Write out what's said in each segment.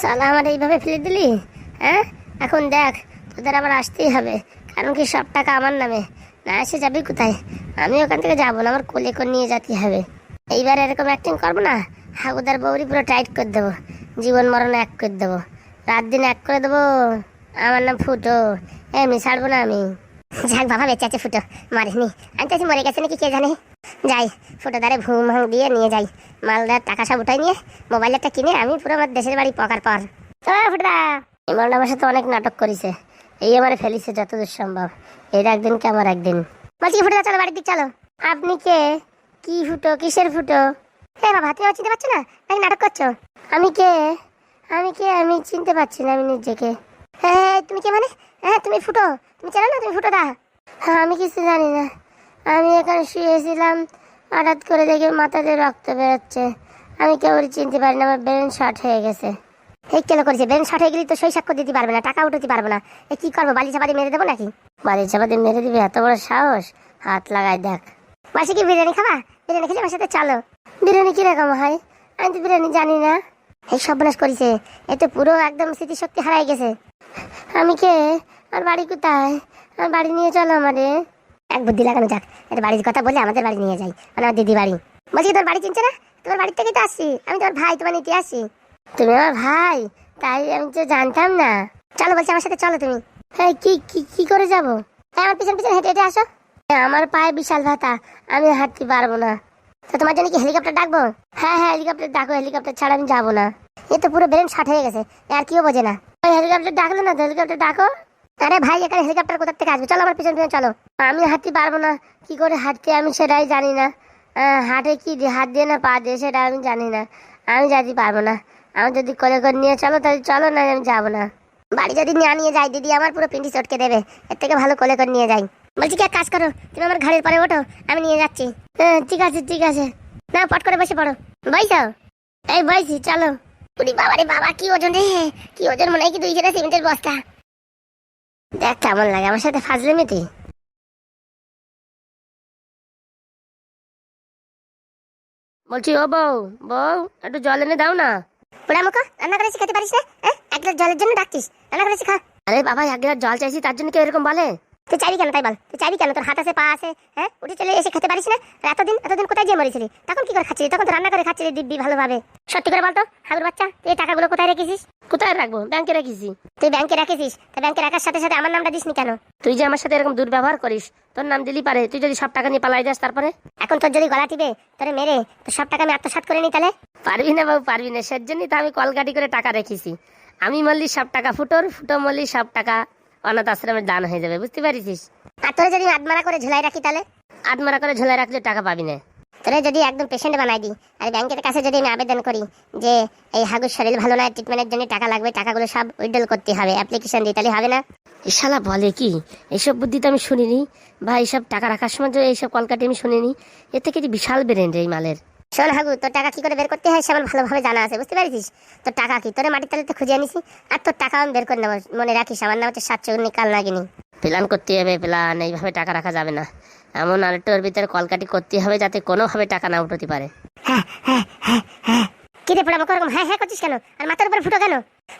সালা আমার এইভাবে ফেলে দিলি? হ্যাঁ? এখন দেখ, তোদের আবার আসতেই হবে। কারণ কি সব টাকা আমার নামে? না এসে যাবি কোথায়? আমি ওখান থেকে যাব না, আমার কোলে করে নিয়ে যেতে হবে। এইবার এরকম অ্যাক্টিং করব না, হাগুদার বৌরি পুরো টাইট করে দেবো। জীবন মরণ এক করে দেবো। রাত দিন এক করে দেবো। আমার নাম ফুটো। এমনি ছাড়বো না আমি। যাক বাবা, বেঁচে আছে ফুটো। মারিনি আমি তো মরে গেছে নাকি কে জানে? যাই ফুটো দ্বারে ভুম ভাঙ দিয়ে নিয়ে যাই। মালদার টাকা সব উঠাই নিয়ে মোবাইলটা কিনে আমি পুরো আমার দেশের বাড়ি পকার পর। তো ফুটা ইমরান আমার সাথে অনেক নাটক করেছে। এই আমারে ফেলিছে যতদূর সম্ভব। এর একদিন কে আমার একদিন। বলছি কি ফুটো চলো বাড়ির দিক, চলো। আপনি কে? কি ফুটো? কিসের ফুটো? হ্যাঁ বাবা, তুমি চিনতে পারছ না? নাকি নাটক করছ। আমি কে? আমি কে? আমি চিনতে পারছি না আমি নিজেকে। হ্যাঁ তুমি কে মানে? হ্যাঁ তুমি ফুটো। তুমি চেনো না তুমি ফুটো দা হ্যাঁ আমি কিছু জানি না। আমি এখানে শুয়েছিলাম, হঠাৎ করে দেখি মাথাতে রক্ত বেরোচ্ছে। আমি কেউ চিনতে পারি না, আমার ব্রেন শর্ট হয়ে গেছে। এই কেন করেছে? ব্রেন শর্ট হয়ে গেলে তো সই সাক্ষ্য দিতে পারবে না, টাকা উঠাতে পারবে না। এ কি করব, বালি চাপাতি মেরে দেবো নাকি? বালি চাপাতি মেরে দিবে, এত বড় সাহস। হাত লাগাই দেখ। মাসে কি বিরিয়ানি খাবা? বিরিয়ানি খেলে আমার সাথে চলো। বিরিয়ানি কীরকম হয়? আমি তো বিরিয়ানি জানি না। এই সর্বনাশ করেছে, এ তো পুরো একদম স্মৃতিশক্তি হারাই গেছে। আমি কে? আর বাড়ি কোথায়? আর বাড়ি নিয়ে চলো আমারে। এক বুদ্ধি লাগানো যাক। এটা বাড়ির কথা বলে আমাদের বাড়ি নিয়ে যাই। মানে আমার দিদি বাড়ি। বলছি তোর বাড়ি চিনছে না? তোমার বাড়ি থেকে তো আসছি। আমি তোমার ভাই, তোমার নিতে আসছি। তুমি আমার ভাই? তাই আমি তো জানতাম না। চলো বলছি আমার সাথে চলো তুমি। হ্যাঁ কি কি কি করে যাব? হ্যাঁ আমার পিছন পিছন হেঁটে হেঁটে আসো। আমার পায়ে বিশাল ভাতা। আমি হাঁটতে পারব না। তো তোমার জন্য কি হেলিকপ্টার ডাকবো? হ্যাঁ হ্যাঁ হেলিকপ্টার ডাকো, হেলিকপ্টার ছাড়া আমি যাব না। এ তো পুরো ব্রেন শর্ট হয়ে গেছে। আর কেউ বোঝে না। ওই হেলিকপ্টার ডাকলো না তো? হেলিকপ্টার ডাকো। আরে ভাই, এখানে হেলিকপ্টার কোথা থেকে আসবে? চলো আমার পিছন পিছন, চলো। আমি হাঁটতে পারব না। কি করে হাঁটতে আমি সেটাই জানি না। হাঁটে কি হাত দিয়ে না পা দিয়ে সেটা আমি জানি না। আমি যেতে পারব না। আমি যদি করে করে নিয়ে চলো, তাহলে চলো, না আমি যাব না। বাড়ি যদি না নিয়ে যাই, দিদি আমার পুরো পিন্ডি চটকে দেবে। এর থেকে ভালো কোলে করে নিয়ে যাই। বলছি কি কাজ করো, তুমি আমার ঘাড়ের পরে ওঠো, আমি নিয়ে যাচ্ছি। হ্যাঁ ঠিক আছে ঠিক আছে। না, পট করে বসে পড়ো। বইসো এই বইছি, চলো। বাবা রে বাবা, কি ওজন রে। কি ওজন, মনে হয় কি দুই জনের সিমেন্টের বস্তা। দেখ কেমন লাগে? আমার সাথে ফাজলে মেতে বলছি ও বউ বউ একটু জল এনে দাও না। মুখো রান্না করে শিখাতে পারিস না? হ্যাঁ? এক গ্লাস জলের জন্য ডাকতিস রান্না করে শিখা। আরে বাবা এক গ্লাস জল চাইছি তার জন্য কেউ এরকম বলে? তুই চাইবি কেন তাই বল? তুই চাইবি কেন? তোর হাত আছে পা আছে হ্যাঁ? উঠে চলে এসে খেতে পারিস না? এতদিন এতদিন কোথায় গিয়ে মরেছিলি? তখন কি করে খাচ্ছিলি? তখন তো রান্না করে খাচ্ছিলি দিব্যি ভালোভাবে। সত্যি করে বলতো হাগুর বাচ্চা তুই এই টাকাগুলো কোথায় রেখেছিস? কোথায় রাখব? ব্যাংকে রেখেছি। তুই ব্যাংকে রেখেছিস তা ব্যাংকে রাখার সাথে সাথে আমার নামটা দিসনি কেন? তুই যে আমার সাথে এরকম দুর্ব্যবহার করিস তোর নাম দিলি পারে তুই যদি সব টাকা নিয়ে পালাই যাস তারপরে? এখন তোর যদি গলা টিপে তোরে মেরে তো সব টাকা আমি আত্মসাৎ করে নি তাহলে? পারবি না বাবু পারবি না। সের জন্যই তো আমি কলকাটি করে টাকা রেখেছি। আমি মল্লি সব টাকা ফুটোর ফুটো মল্লি সব টাকা অনাথ আশ্রমের দান হয়ে যাবে বুঝতে পারিস আর তোরে যদি আদমারা করে ঝুলাই রাখি তাহলে? আদমারা করে ঝুলাই রাখলে টাকা পাবি না। তোরে যদি একদম পেশেন্ট বানাই দিই আর ব্যাংকের কাছে যদি আমি আবেদন করি যে এই হাগুর শরীর ভালো নয় ট্রিটমেন্টের জন্য টাকা লাগবে টাকাগুলো সব উইড্রল করতে হবে অ্যাপ্লিকেশন দিই তাহলে হবে না। শালা বলে কি? এইসব বুদ্ধি তো আমি শুনিনি। বা এইসব টাকা রাখার সময় যে এইসব কলকাটি আমি শুনিনি এর থেকে বিশাল বেরেন রে এই মালের? শোন হাগু তোর টাকা কি করে বের করতে হয় সে আমার ভালোভাবে জানা আছে বুঝতে পারিস তোর টাকা কি? তোর মাটির তালে খুঁজে আনিছি আর তোর টাকা আমি বের করে নেব মনে রাখিস আমার নাম হচ্ছে সাতশো কাল নাগিনি প্ল্যান করতে হবে প্ল্যান এইভাবে টাকা রাখা যাবে না। এমন আরেকটার ভিতরে কলকাটি করতে হবে যাতে কোনোভাবে টাকা না উঠতে পারে। কি রে পড়াবো হ্যাঁ হ্যাঁ করছিস কেন? আর মাথার উপরে ফুটো কেন?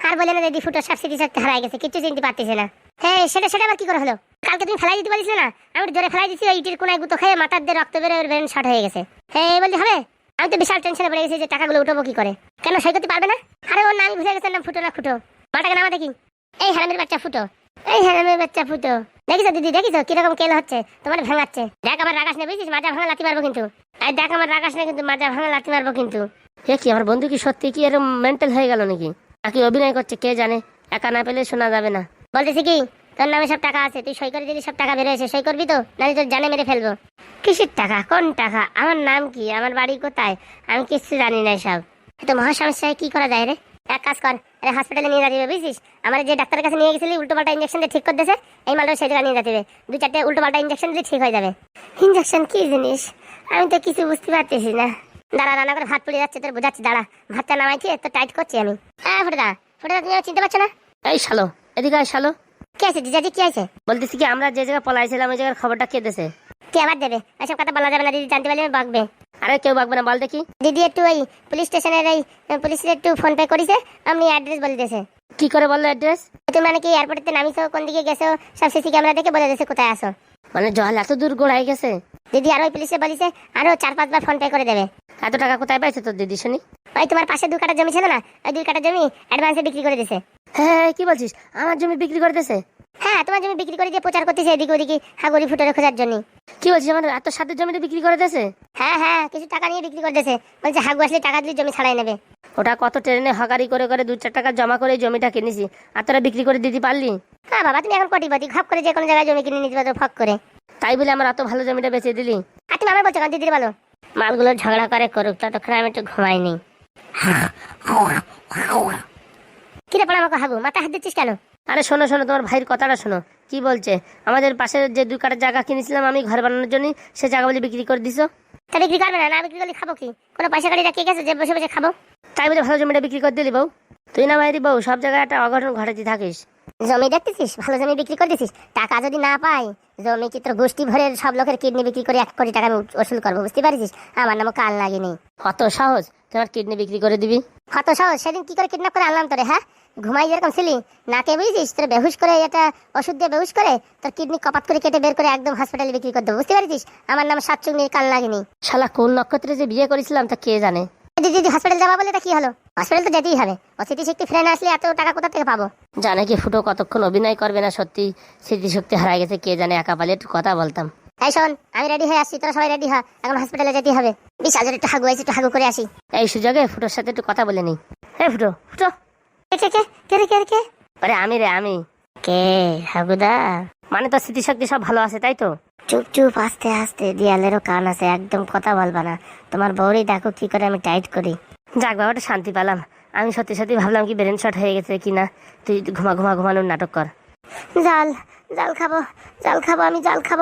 আর বলে না দিদি, ফুটো সব স্মৃতি শক্তি হারাই গেছে, কিচ্ছু চিনতে পারতেছে না। হ্যাঁ সেটা সেটা আবার কি করে হলো? কালকে তুমি ফেলাই দিতে পারিস না? আমি জোরে ফেলাই ওই ইটির কোনায় গুতো খেয়ে মাথার দিয়ে রক্ত বেরোয় ব্রেন শর্ট হয়ে গেছে। হ্যাঁ এই বলতে হবে? আমি তো বিশাল টেনশনে পড়ে গেছি যে টাকাগুলো উঠাবো কি করে। কেন সই করতে পারবে না? আরে ওর নামই ভুলে গেছে নাম ফুটো না ফুটো। মাটাকে নামা দেখি। এই হারামের বাচ্চা ফুটো। এই হারামের বাচ্চা ফুটো। দেখিছো দিদি দেখিছো কীরকম কেল হচ্ছে, তোমার ভাঙাচ্ছে। দেখ আমার রাগাস না বুঝছিস? মাজা ভাঙা লাতি মারবো কিন্তু। আর দেখ আমার রাগাস না কিন্তু মাজা ভাঙা লাতি মারবো কিন্তু। এ কি, আমার বন্ধু কি সত্যি কি এরকম মেন্টাল হয়ে গেল নাকি? নাকি অভিনয় করছে, কে জানে? একা না পেলে শোনা যাবে না। বলতেছি কি, তোর নামে সব টাকা আছে, তুই সই করে যদি সব টাকা বেরোয় সই করবি তো? নাহলে তোর জানে মেরে ফেলব। কিসের টাকা? কোন টাকা? আমার নাম কি? আমার বাড়ি কোথায়? আমি কিচ্ছু জানি না সব তো মহা সমস্যায় কি করা যায় রে? এক কাজ কর আরে হসপিটালে নিয়ে যাবে বুঝছিস? আমার যে ডাক্তারের কাছে নিয়ে গেছিলি উল্টো পাল্টা ইঞ্জেকশন দিয়ে ঠিক করে দিয়েছে এই মালটা সেই জায়গায় নিয়ে যেতে হবে দু চারটে উল্টো পাল্টা ইঞ্জেকশন দিয়ে ঠিক হয়ে যাবে। ইঞ্জেকশন কি জিনিস? আমি তো কিছু বুঝতে পারতেছি না। দাঁড়া রান্না করে ভাত পুড়ে যাচ্ছে তোর বোঝাচ্ছি দাঁড়া। ভাতটা নামাইছি তো টাইট করছি আমি। হ্যাঁ ফোটা ফোটা তুমি চিনতে পারছ না? এই শালো এদিকে আয় শালো। কে আছে? জিজাজি কি আছে? বলতেছি কি আমরা যে জায়গায় পলাইছিলাম ওই জায়গার খবরটা কে দেছে কে আবার দেবে? এসব কথা বলা যাবে না দিদি জানতে পারলে আমি বকবে। আরে কেউ বাগবে না বল দেখি। দিদি একটু ওই পুলিশ স্টেশনের এই পুলিশের একটু ফোন পে করিছে আপনি অ্যাড্রেস বলে দিয়েছে। কি করে বলল অ্যাড্রেস তুমি মানে কি এয়ারপোর্টে নামিছো কোন দিকে গেছো সব সিসি ক্যামেরা দেখে বলে দিয়েছে কোথায় আসো মানে জল এত দূর গোড়ায় গেছে? দিদি আর ওই পুলিশে বলিছে আরও চার পাঁচবার ফোন পে করে দেবে। এত টাকা কোথায় পাইছে তোর দিদি শুনি? ওই তোমার পাশে দু কাটা জমি ছিল না ওই দুই কাটা জমি অ্যাডভান্সে বিক্রি করে দিছে হ্যাঁ হ্যাঁ, কি বলছিস? আমার জমি বিক্রি করে দিয়েছে? হ্যাঁ তোমার জমি বিক্রি করে দিয়ে প্রচার করতেছে এদিকে ওদিকে হাগুড়ি ফুটোরে খোঁজার জন্য। কি বলছিস আমার এত সাথে জমিটা বিক্রি করে দিয়েছে? হ্যাঁ হ্যাঁ কিছু টাকা নিয়ে বিক্রি করে দিয়েছে। বলছে হাগু আসলে টাকা দিলে জমি ছাড়াই নেবে। ওটা কত ট্রেনে হকারি করে করে দু চার টাকা জমা করে জমিটা কিনেছি। আর তোরা বিক্রি করে দিতে পারলি? হ্যাঁ বাবা তুমি এখন কোটিপতি। ঘপ করে যে কোনো জায়গায় জমি কিনে নিতে পারো ফক করে। তাই বলে আমার এত ভালো জমিটা বেচে দিলি? আর তুমি আমার বলছো কেন দিদির বলো মালগুলো ঝগড়া করে করুক ততক্ষণ আমি একটু ঘুমাইনি কিরে পড়া আমাকে হাগু মাথা হাত দিচ্ছিস কেন? আরে শোনো শোনো তোমার ভাইয়ের কথাটা শোনো। কি বলছে? আমাদের পাশে যে দুই কাটার জায়গা কিনেছিলাম আমি ঘর বানানোর জন্য সে জায়গা বলে বিক্রি করে দিছো? তা বিক্রি করবে না না বিক্রি করলে খাব কি? কোনো পয়সা গাড়ি রাখিয়ে গেছে যে বসে বসে খাব? তাই বলে ভালো জমিটা বিক্রি করে দিলি বউ। তুই না মাইরি বউ সব জায়গায় একটা অঘটন ঘটাতে থাকিস। জমি দেখতেছিস? ভালো জমি বিক্রি করে দিছিস টাকা যদি না পাই জমি চিত্র গোষ্ঠী ভরে সব লোকের কিডনি বিক্রি করে এক কোটি টাকা আমি ওসুল করব বুঝতে পারিস আমার নামও কাল লাগেনি। অত সহজ তোমার কিডনি বিক্রি করে দিবি। কত সহজ? সেদিন কি করে কিডন্যাপ করে আনলাম তোরে হ্যাঁ? ঘুমাই যেরকম ছিলি নাকে বুঝিস তোর বেহুশ করে এটা ওষুধ দিয়ে বেহুশ করে তোর কিডনি কপাত করে কেটে বের করে একদম হসপিটালে বিক্রি করে দেবো। বুঝতে পারিস আমার নাম সাতচুন্নির কাল লাগেনি শালা কোন নক্ষত্রে যে বিয়ে করেছিলাম তা কে জানে? দিদি হসপিটাল যাবা বলে তা কি হলো? হসপিটাল তো যেতেই হবে। ও স্মৃতিশক্তি ফ্রেন্ড আসলে এত টাকা কোথা থেকে পাবো? জানে কি ফুটো কতক্ষণ অভিনয় করবে না সত্যি? স্মৃতিশক্তি হারাই গেছে কে জানে একা পালে একটু কথা বলতাম। এই শোন আমি রেডি হয়ে আসছি তোরা সবাই রেডি হ। এখন হসপিটালে যেতেই হবে। বিশাল জোরে একটু হাগু আইছি একটু হাগু করে আসি। এই সুযোগে ফুটোর সাথে একটু কথা বলে নি হ্যাঁ ফুটো ফুটো। কে কে কে কে রে কে রে কে? আরে আমি রে আমি। কে হাগুদা? মানে তো স্মৃতিশক্তি সব ভালো আছে তাই তো? চুপ চুপ আস্তে আস্তে দেয়ালেরও কান আছে একদম কথা বলবা না। তোমার বউরই দেখো কি করে আমি টাইট করি। যাক বাবাটা শান্তি পেলাম। আমি সত্যি সত্যি ভাবলাম কি ব্রেন শট হয়ে গেছে কিনা তুই ঘুমা ঘুমা ঘুমানোর নাটক কর। জাল জাল খাব জাল খাব আমি জাল খাব।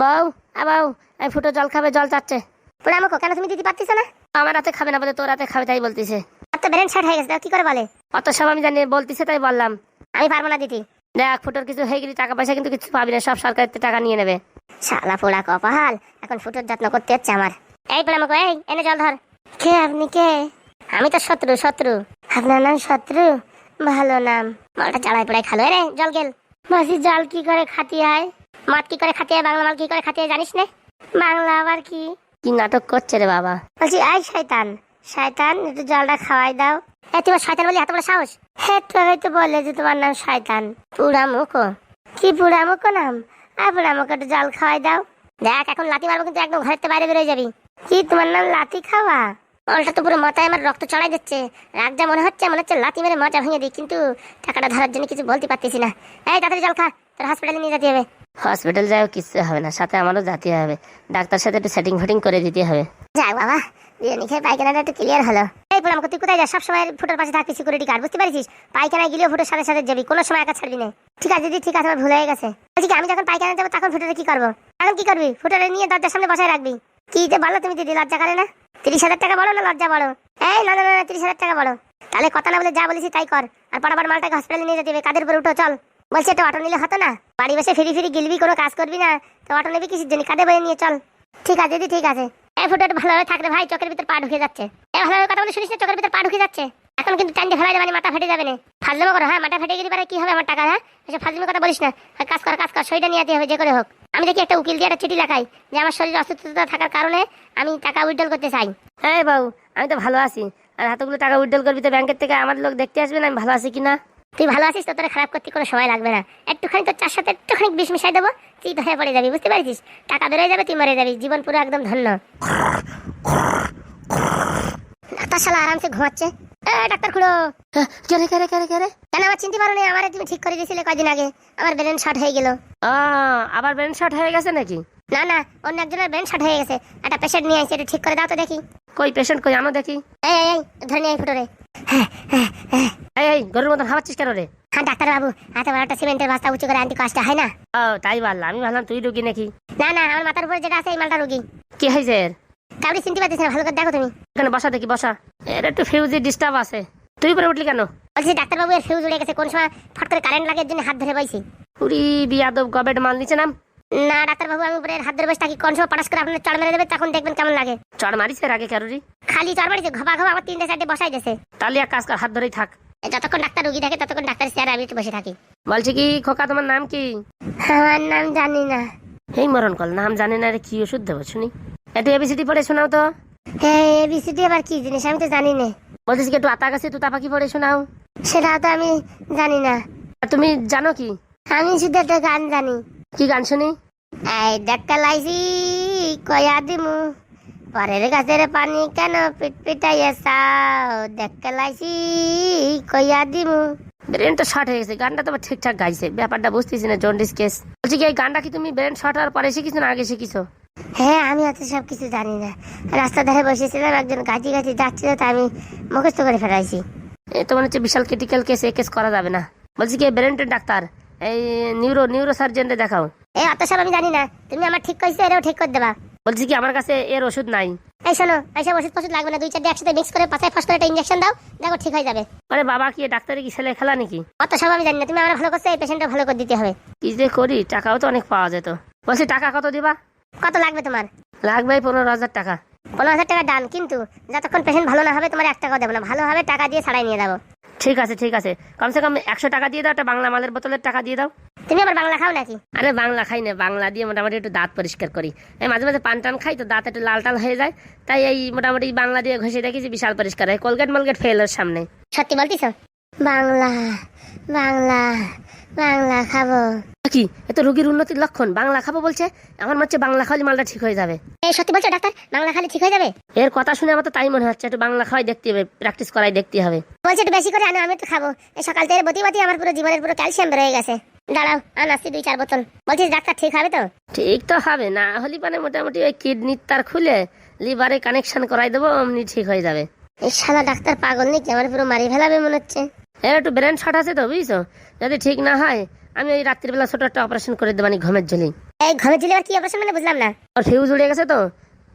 বাউ আ বাউ এই ফুটো জল খাবে জল চাচ্ছে। পুরো আমাকে কেন তুমি দিতে পারতেছো না? আমার রাতে খাবে না বলে তোর রাতে খাবে তাই বলতিছে। আর তো ব্রেন শর্ট হয়ে গেছে কি করে বলে। অত সব আমি জানি বলতেছে তাই বললাম। আমি পারব না দিদি। দেখ ফুটোর কিছু হয়ে গেলে টাকা পয়সা কিন্তু কিছু পাবি না সব সরকারের থেকে টাকা নিয়ে নেবে। শালা পোড়া কপাল এখন ফুটোর যত্ন করতে হচ্ছে আমার। এই পোড়া আমাকে এই এনে জল ধর। কে আপনি কে? আমি তো শত্রু শত্রু। আপনার নাম শত্রু? ভালো নাম। মালটা চালাই পড়াই খালো রে জল গেল। মাসি জল কি করে খাতি হয়? মাছ কি করে খাতি হয়? বাংলা মাল কি করে খাতি হয় জানিস না? বাংলা আবার কি? কি নাটক করছে রে বাবা। বলছি আই শয়তান। শয়তান একটু জলটা খাওয়াই দাও। এ তোমার শয়তান বলি এত বড় সাহস? হ্যাঁ তো হয়তো বলে যে তোমার নাম শয়তান। পুরা মুখো কি পুরা মুখো নাম? আর পুরা মুখো একটু জল খাওয়াই দাও। দেখ এখন লাতি মারবো কিন্তু একদম ঘরের বাইরে বেরোয় যাবি। কি তোমার নাম লাথি খাওয়া? অলটা তো পুরো মাথায় আমার রক্ত চড়াই দিচ্ছে। রাগ যা মনে হচ্ছে মনে হচ্ছে লাথি মেরে মজা ভেঙে দিই কিন্তু টাকাটা ধরার জন্য কিছু বলতে পারতেছি না। এই তাড়াতাড়ি জল খা তোর হসপিটালে নিয়ে যেতে হবে। হসপিটাল যাও কিছু হবে না সাথে আমারও যেতে হবে। ডাক্তার সাথে একটু সেটিং ফিটিং করে দিতে হবে। যাক বাবা। বিরিয়ানি পায়খানাটা একটু ক্লিয়ার হলো। এই পুরাম তুই কোথায় যাস? সবসময় ফুটোর পাশে থাকবি সিকিউরিটি গার্ড বুঝতে পারছিস? পায়খানায় গেলেও ফুটোর সাথে সাথে যাবি, কোনো সময় একা ছাড়বি না। ঠিক আছে দিদি ঠিক আছে, আমার ভুল হয়ে গেছে। বলছি আমি যখন পায়খানা যাব, তখন ফুটোরে কি করব? এখন কি করবি? ফুটোরে নিয়ে দরজার সামনে বসায় রাখবি। কি যে বলো তুমি দিদি, লজ্জা করে না? তিরিশ হাজার টাকা বলো না লজ্জা বড় এই, না না না তিরিশ হাজার টাকা বড় তাহলে কথা না বলে যা বলেছি তাই কর। আর পরাবার মালটাকে হসপিটালে নিয়ে যেতে হবে, কাদের উপর উঠো, চল। বলছি, একটা অটো নিলে হতো না? বাড়ি বসে ফিরি ফিরি গিলবি, কোনো কাজ করবি না? তো অটো নেবি কিসের জন্য? কাঁধে বয়ে নিয়ে চল? ঠিক আছে, দিদি, ঠিক আছে। এই ফুটো ভালোভাবে থাকলে ভাই চোখের ভিতর পা ঢুকে যাচ্ছে। এই ভালোভাবে কথা বলে শুনিস না, চোখের ভিতর পা ঢুকে যাচ্ছে। এখন কিন্তু টাইমটা ফেলা যাবে না মাথা ফেটে যাবে না। ফাজলামো করো হ্যাঁ? মাথা ফেটে গেলে পারে কি হবে আমার টাকা হ্যাঁ? এসব কথা বলিস না। কাজ কর কাজ কর, সইটা নিয়ে হবে, যে করে হোক। আমি দেখি একটা উকিল দিয়ে একটা চিঠি লেখাই, যে আমার শরীরে অসুস্থতা থাকার কারণে আমি টাকা উইড্রল করতে চাই। হ্যাঁ বাবু, আমি তো ভালো আছি। আর হাতগুলো টাকা উইড্রল করবি তো ব্যাংকের থেকে? আমার লোক দেখতে আসবে না, আমি ভালো আছি কিনা তুই ভালো আছিস তো? তোর খারাপ করতে কোনো সময় লাগবে না। একটুখানি তোর চার সাথে একটুখানি বিষ মিশাই দেবো তুই ধরে পড়ে যাবি বুঝতে পারছিস টাকা বেরোয় যাবে তুই মরে যাবি। জীবন পুরো একদম ধন্য। ডাক্তার শালা আরামসে ঘুমাচ্ছে। এ ডাক্তার খুড়ো। কেরে কেরে কেরে কেরে কেন আমার চিনতে পারো না আমার তুমি ঠিক করে দিয়েছিলে কয়দিন আগে। আমার ব্রেন শর্ট হয়ে গেল। আবার ব্রেন শট হয়ে গেছে নাকি? না না অন্য একজনের ব্রেন শর্ট হয়ে গেছে। একটা পেশেন্ট নিয়ে আসছে একটু ঠিক করে দাও তো দেখি। কই পেশেন্ট কই? আমার দেখি। এই এই, ধরে নিয়ে ফুটো রে এই এই গরুর মতন কেন রে? হ্যাঁ ডাক্তার বাবু একটা সিমেন্টের বস্তা উঁচু করে আনতে কষ্ট হয় না? ও তাই বললাম আমি ভাবলাম তুই রুগী নাকি? না না আমার মাথার উপরে যেটা আছে এই মালটা রুগী। কি হয়েছে এর? কাউরি চিনতে পারছিস না ভালো করে দেখো তুমি। এখানে বসা দেখি বসা। এর একটু ফিউজি ডিস্টার্ব আছে। তুই উপরে উঠলি কেন? বলছি ডাক্তারবাবু এর ফিউজ উড়ে গেছে কোন সময় ফট করে কারেন্ট লাগার জন্য হাত ধরে বইছি। পুরি বিয়াদব গবেট মাল নিচে নাম। না ডাক্তারবাবু আমি উপরে হাত ধরে বসে থাকি কোন সময় পটাশ করে আপনার চড় মেরে দেবে তখন দেখবেন কেমন লাগে। চড় এর আগে কারোরই খালি চড় মারিছে ঘবা ঘবা আমার তিনটে চারটে বসাই দিয়েছে তাহলে এক কাজ কর হাত ধরেই থাক। যতক্ষণ ডাক্তার রুগী থাকে ততক্ষণ ডাক্তার চেয়ারে আমি একটু বসে থাকি। বলছি কি খোকা তোমার নাম কি? আমার নাম জানি না। এই মরণ কল নাম জানে না রে কি ওষুধ দেবো শুনি। একটু এবিসিডি পড়ে শোনাও তো। হ্যাঁ এবিসিডি আবার কি জিনিস আমি তো জানি না। বলছিস কি একটু আতা গাছে তুতা পাখি পড়ে শোনাও? সেটা তো আমি জানি না। আর তুমি জানো কি? আমি শুধু একটা গান জানি। কি গান শুনি? এই ডাক্তার লাইছি কয়া দিমু। পরের গাছের পানি কেন পিট পিটাইয়া চাও? দেখা লাইছি কয়া দিমু। ব্রেন তো শর্ট হয়ে গেছে গানটা তোমার ঠিকঠাক গাইছে। ব্যাপারটা বুঝতেছি না জন্ডিস কেস বলছি কি এই গানটা কি তুমি ব্রেন শর্ট হওয়ার পরে শিখিছো না আগে শিখিছো? হ্যাঁ আমি অত সব কিছু জানি না। রাস্তা ধারে বসেছিলাম একজন গাছি গাছি যাচ্ছিল তা আমি মুখস্থ করে ফেলাইছি। এ তো মনে হচ্ছে বিশাল ক্রিটিক্যাল কেস এ কেস করা যাবে না। বলছি কি ব্রেনের ডাক্তার এই নিউরো নিউরো সার্জেনরে দেখাও। এই অত সব আমি জানি না। তুমি আমার ঠিক কইছো এটাও ঠিক করে দেবা। বলছি কি আমার কাছে এর ওষুধ নাই। এই শোনো এইসব ওষুধ ফষুধ লাগবে না দুই চারটে একসাথে মিক্স করে পাশায় ফাঁস করে একটা ইঞ্জেকশন দাও দেখো ঠিক হয়ে যাবে। আরে বাবা কি ডাক্তারে কি ছেলে খেলা নাকি? অত সব আমি জানি না তুমি আমার ভালো করছ এই পেশেন্টটা ভালো করে দিতে হবে। কি যে করি টাকাও তো অনেক পাওয়া যেত। বলছি টাকা কত দিবা? কত লাগবে তোমার? লাগবে পনেরো হাজার টাকা। পনেরো হাজার টাকা ডান কিন্তু যতক্ষণ পেশেন্ট ভালো না হবে তোমার এক টাকাও দেবো না। ভালো হবে টাকা দিয়ে ছাড়াই নিয়ে যাব। ঠিক আছে ঠিক আছে। কমসে কম একশো টাকা দিয়ে দাও একটা বাংলা মালের বোতলের টাকা দিয়ে দাও। তুমি আবার বাংলা খাও নাকি? আরে বাংলা খাই না বাংলা দিয়ে মোটামুটি একটু দাঁত পরিষ্কার করি। এই মাঝে মাঝে পান টান খাই তো দাঁত একটু লাল টাল হয়ে যায়। তাই এই মোটামুটি বাংলা দিয়ে ঘষে দেখি যে বিশাল পরিষ্কার হয়। কলগেট মলগেট ফেল সামনে। সত্যি বলতিস? বাংলা বাংলা বাংলা খাব। কি? এত রোগীর উন্নতির লক্ষণ? বাংলা খাব বলছে? আমার মনে হচ্ছে বাংলা খাওয়ালে মালটা ঠিক হয়ে যাবে। এই সত্যি বলছো ডাক্তার? বাংলা খালি ঠিক হয়ে যাবে? এর কথা শুনে আমার তো তাই মনে হচ্ছে একটু বাংলা খাওয়াই দেখতে হবে প্র্যাকটিস করাই দেখতে হবে। বলছে একটু বেশি করে আনো আমি একটু খাব। এই সকাল থেকে বতি বতি আমার পুরো জীবনের পুরো ক্যালসিয়াম বেরোয় গেছে। দাঁড়াও আন আসছি দুই চার বোতল। বলছিস ডাক্তার ঠিক হবে তো? ঠিক তো হবে না হলে মানে মোটামুটি ওই কিডনির তার খুলে লিভারে কানেকশন করাই দেবো অমনি ঠিক হয়ে যাবে। এই শালা ডাক্তার পাগল নাকি? আমার পুরো মারি ফেলাবে মনে হচ্ছে। এর একটু ব্রেন শর্ট আছে তো বুঝছ? যদি ঠিক না হয় আমি ওই রাত্রিবেলা ছোট একটা অপারেশন করে দেবানি ঘুমের জলি এই ঘরে ঝুলে আবার কি অপারেশন মানে বুঝলাম না। ওর ফিউজ উড়ে গেছে তো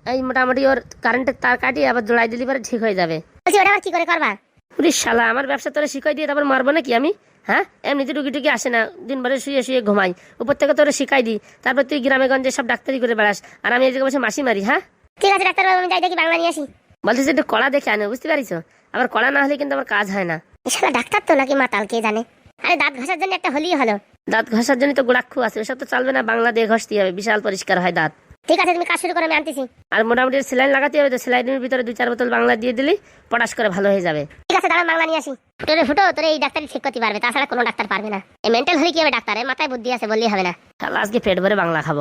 এই মোটামুটি ওর কারেন্টের তার কাটিয়ে আবার জোড়াই দিলে পরে ঠিক হয়ে যাবে। বলছি ওটা আবার কি করে করবা? পুলিশ শালা আমার ব্যবসা তোরে শিখাই দিয়ে তারপর মারবো নাকি আমি? হ্যাঁ? এমনিতে টুকি টুকি আসে না দিন ভরে শুয়ে শুয়ে ঘুমাই। উপর থেকে তোরে শিখাই দিই। তারপর তুই গ্রামে গঞ্জে সব ডাক্তারি করে বেড়াস আর আমি এই জায়গায় বসে মাসি মারি হ্যাঁ? ঠিক আছে ডাক্তার বাবু আমি যাই দেখি বাংলা নিয়ে আসি। বলতেছি একটু কড়া দেখে আনো বুঝতে পারিস আবার কড়া না হলে কিন্তু আমার কাজ হয় না। শালা ডাক্তার তো নাকি মাতাল কে জানে? আরে দাঁত ঘষার জন্য একটা হলেই হলো। দাঁত ঘষার জন্য তো গোড়াক্ষু আছে ওসব তো চলবে না বাংলা দিয়ে ঘষতে হবে বিশাল পরিষ্কার হয় দাঁত। ঠিক আছে তুমি কাজ শুরু করো আমি আনতেছি। আর মোটামুটি সেলাইন লাগাতে হবে তো সেলাইনের ভিতরে দুই চার বোতল বাংলা দিয়ে দিলি পটাশ করে ভালো হয়ে যাবে। ঠিক আছে দাঁড়া বাংলা নিয়ে আসি। তোরে ফুটো তোরে এই ডাক্তারই ঠিক করতে পারবে তাছাড়া কোনো ডাক্তার পারবে না। এই মেন্টাল হলে কি হবে ডাক্তারের? মাথায় বুদ্ধি আছে বললেই হবে না। শালা আজকে পেট ভরে বাংলা খাব।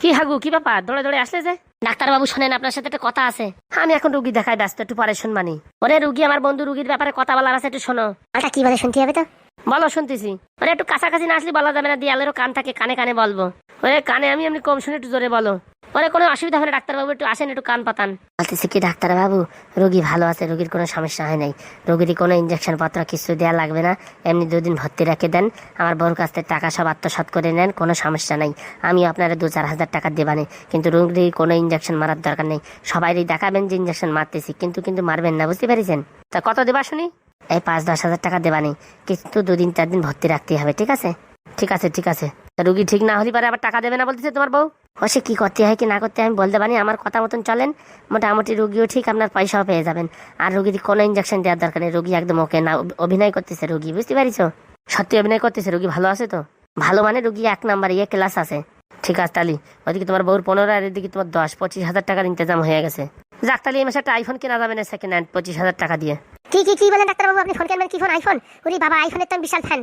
কি হাগু কি ব্যাপার? দৌড়ে দৌড়ে আসলে যে? ডাক্তারবাবু শোনেন আপনার সাথে একটা কথা আছে। আমি এখন রুগী দেখাই ব্যস্ত একটু পরে শুনবানি ওরে রুগী আমার বন্ধু রুগীর ব্যাপারে কথা বলার আছে একটু শোনো। ওটা কি বলে শুনতে হবে তো? বলো শুনতেছি। ওরে একটু কাছাকাছি না আসলে বলা যাবে না দেয়ালেরও কান থাকে কানে কানে বলব। ওরে কানে আমি এমনি কম শুনে একটু জোরে বলো। ওরে কোনো অসুবিধা হলে ডাক্তারবাবু একটু আসেন, একটু কান পাতান। বলতেছি কি, ডাক্তারবাবু, রোগী ভালো আছে, রোগীর কোনো সমস্যা হয় নাই। রোগীর কোনো ইঞ্জেকশন পত্র কিছু দেওয়া লাগবে না। এমনি দুদিন ভর্তি রেখে দেন। আমার বউর কাছ থেকে টাকা সব আত্মসাৎ করে নেন, কোনো সমস্যা নাই। আমি আপনারা দু চার হাজার টাকা দেবানে। কিন্তু রোগীর কোনো ইঞ্জেকশন মারার দরকার নেই। সবাইরই দেখাবেন যে ইঞ্জেকশন মারতেছি, কিন্তু কিন্তু মারবেন না, বুঝতে পেরেছেন? তা কত দেবা শুনি? এই পাঁচ দশ হাজার টাকা দেবা নেই কিন্তু দুদিন চার দিন ভর্তি রাখতে হবে, ঠিক আছে? ঠিক আছে ঠিক আছে। রুগী ঠিক না হলে পারে আবার টাকা দেবে না বলতেছে তোমার বউ? ও সে কি করতে হয়, কি না করতে আমি বলতে পারি আমার কথা মতন চলেন, মোটামুটি রুগীও ঠিক, আপনার পয়সাও পেয়ে যাবেন। আর রুগীর কোনো ইঞ্জেকশন দেওয়ার দরকার নেই, রুগী একদম ওকে না। অভিনয় করতেছে রুগী, বুঝতে পারিস সত্যি অভিনয় করতেছে, রুগী ভালো আছে তো? ভালো মানে রুগী এক নাম্বার ইয়ে ক্লাস আছে। ঠিক আছে তালি ওদিকে তোমার বউর পনেরো, আর এদিকে তোমার দশ, পঁচিশ হাজার টাকার ইন্তজাম হয়ে গেছে। যাক তালি, এই মাসে একটা আইফোন কেনা যাবে না সেকেন্ড হ্যান্ড পঁচিশ হাজার টাকা দিয়ে। কি কি কি বলেন ডাক্তারবাবু, আপনি ফোন কিনবেন কি ফোন আইফোন উরি বাবা আইফোনের তো বিশাল ফ্যান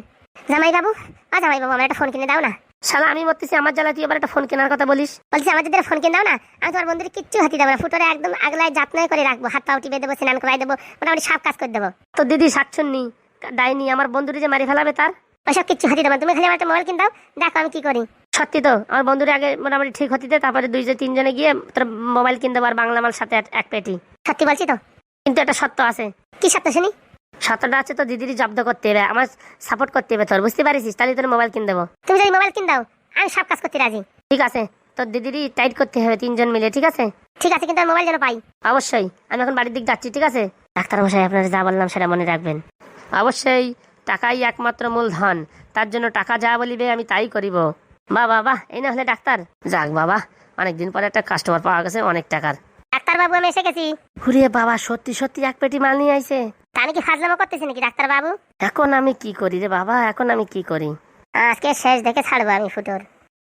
জামাই বাবু আ জামাই বাবু আমার একটা ফোন কিনে দাও না। শালা আমি বলতেছি আমার জ্বালা তুই এবার একটা ফোন কেনার কথা বলিস। বলছি আমার যদি ফোন কিনে দাও না আমি তোমার বন্ধুর কিচ্ছু হাতি দেবো না। ফুটোরে একদম আগলায় যত্নই করে রাখব। হাত পা টিপে দেবো স্নান করাই দেবো মোটামুটি সব কাজ করে দেবো। তো দিদি সাতচন্নি ডাইনি আমার বন্ধুরে যে মারি ফেলাবে তার? ওইসব কিচ্ছু হাতি দেবো তুমি খালি আমার একটা মোবাইল কিনে দাও দেখো আমি কি করি। সত্যি তো আমার বন্ধুরে আগে মোটামুটি ঠিক হতে তারপরে দুই যে তিনজনে গিয়ে তোর মোবাইল কিনতে পার বাংলা মাল সাথে এক পেটি। সত্যি বলছি তো? কিন্তু একটা সত্য আছে। কি সত্য শুনি? সত্যটা আছে তো দিদিরই জব্দ করতে হবে আমার সাপোর্ট করতে হবে তোর বুঝতে পারিস তাহলে তোর মোবাইল কিনে দেবো। তুমি যদি মোবাইল কিনে দাও আমি সব কাজ করতে রাজি। ঠিক আছে তোর দিদিরই টাইট করতে হবে তিনজন মিলে ঠিক আছে? ঠিক আছে কিন্তু মোবাইল যেন পাই। অবশ্যই আমি এখন বাড়ির দিক যাচ্ছি ঠিক আছে? ডাক্তার মশাই আপনার যা বললাম সেটা মনে রাখবেন। অবশ্যই টাকাই একমাত্র মূলধন তার জন্য টাকা যা বলিবে আমি তাই করিব। বা বাবা এই না হলে ডাক্তার। যাক বাবা অনেকদিন পরে একটা কাস্টমার পাওয়া গেছে অনেক টাকার। ডাক্তারবাবু আমি এসে গেছি। হুরে বাবা সত্যি সত্যি এক পেটি মাল নিয়ে আইছে। তা আমি কি ফাজলামো করতেছি নাকি ডাক্তার বাবু এখন আমি কি করি রে বাবা? এখন আমি কি করি? আজকে শেষ দেখে ছাড়বো আমি ফুটোর।